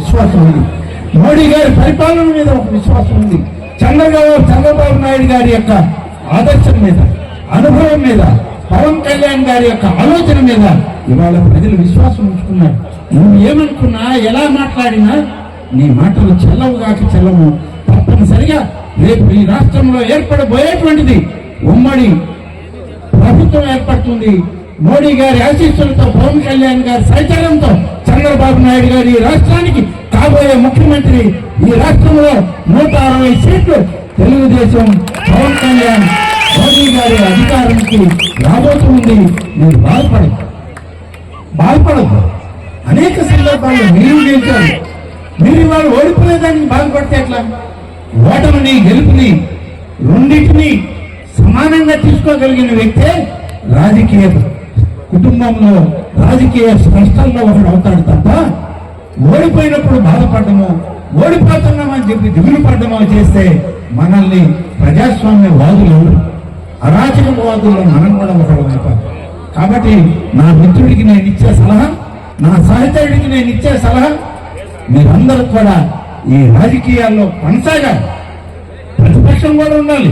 విశ్వాసం ఉంది. మోడీ గారి పరిపాలన మీద ఒక విశ్వాసం ఉంది. చంద్రబాబు చంద్రబాబు నాయుడు గారి యొక్క ఆదర్శం మీద అనుభవం మీద పవన్ కళ్యాణ్ గారి యొక్క ఆలోచన మీద ఇవాళ ప్రజలు విశ్వాసం ఉంచుకున్నారు. నువ్వు ఏమనుకున్నా ఎలా మాట్లాడినా నీ మాటలు చెల్లవుగాక చెల్లవు. తప్పనిసరిగా రేపు ఈ రాష్ట్రంలో ఏర్పడబోయేటువంటిది ఉమ్మడి ప్రభుత్వం ఏర్పడుతుంది. మోడీ గారి ఆశీస్సులతో పవన్ కళ్యాణ్ గారి సహచారంతో చంద్రబాబు నాయుడు గారి ఈ రాష్ట్రానికి కాబోయే ముఖ్యమంత్రి ఈ రాష్ట్రంలో నూట అరవై సీట్లు తెలుగుదేశం పవన్ కళ్యాణ్ మోడీ గారి అధికారానికి రాబోతుంది. మీరు బాధపడదు బాధపడద్దు అనేక సందర్భాల్లో మీరు గెలిచారు. మీరు ఇవాళ ఓడిపోలేదని బాధపడితే ఎట్లా? ఓటమిని గెలుపుని రెండింటిని సమానంగా తీసుకోగలిగిన వ్యక్తే రాజకీయత కుటుంబంలో రాజకీయ స్పష్టంలో ఒకడు అవుతాడు తప్ప ఓడిపోయినప్పుడు బాధపడము ఓడిపోతున్నామని చెప్పి దిగులు పడ్డమో చేస్తే మనల్ని ప్రజాస్వామ్య వాదులు అరాచక మనం కూడా ఒకడు అయిపోతాం కాబట్టి నా మిత్రుడికి నేను ఇచ్చే సలహా నా సహచరుడికి నేను ఇచ్చే సలహా మీరందరూ కూడా ఈ రాజకీయాల్లో కొనసాగాలి. ప్రతిపక్షం కూడా ఉండాలి.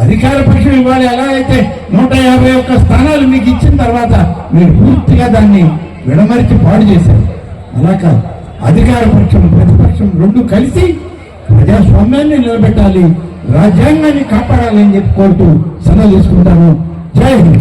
అధికార పక్షం ఇవ్వాలి. ఎలా అయితే యాభై ఒక్క స్థానాలు మీకు ఇచ్చిన తర్వాత మీరు పూర్తిగా దాన్ని విడమరిచి పాడు చేశారు. అలా కాదు. అధికార పక్షం ప్రతిపక్షం రెండు కలిసి ప్రజాస్వామ్యాన్ని నిలబెట్టాలి రాజ్యాంగాన్ని కాపాడాలి అని చెప్పి కోరుతూ సెలవు తీసుకుంటాను. జై హింద్.